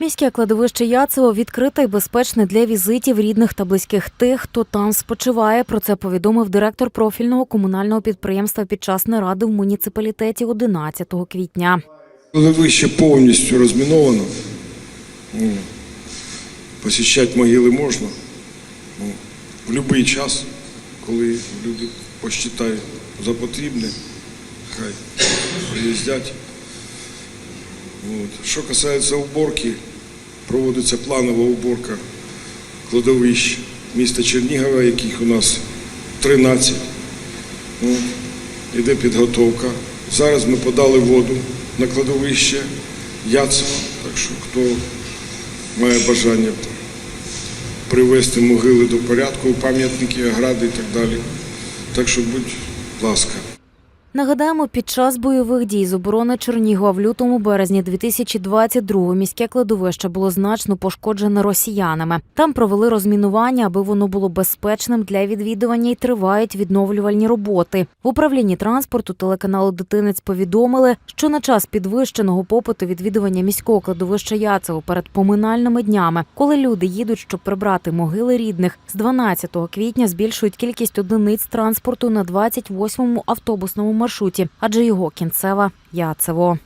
Міське кладовище Яцево відкрите і безпечне для візитів рідних та близьких тих, хто там спочиває. Про це повідомив директор профільного комунального підприємства під час наради в муніципалітеті 11 квітня. Кладовище повністю розміновано. Ну, Посіщати могили можна. Ну, в будь-який час, коли люди посчитають за потрібне, хай приїздять. От. Що касається уборки, проводиться планова уборка кладовищ міста Чернігова, яких у нас 13. От. Іде підготовка. Зараз ми подали воду на кладовище Яцево, так що хто має бажання привести могили до порядку, пам'ятники, огради і так далі. Так що будь ласка. Нагадаємо, під час бойових дій з оборони Чернігова в лютому березні 2022 міське кладовище було значно пошкоджене росіянами. Там провели розмінування, аби воно було безпечним для відвідування і тривають відновлювальні роботи. В управлінні транспорту телеканалу Дитинець повідомили, що на час підвищеного попиту відвідування міського кладовища Яцево перед поминальними днями, коли люди їдуть, щоб прибрати могили рідних, з 12 квітня збільшують кількість одиниць транспорту на 28-му автобусному маршруті, адже його кінцева Яцево.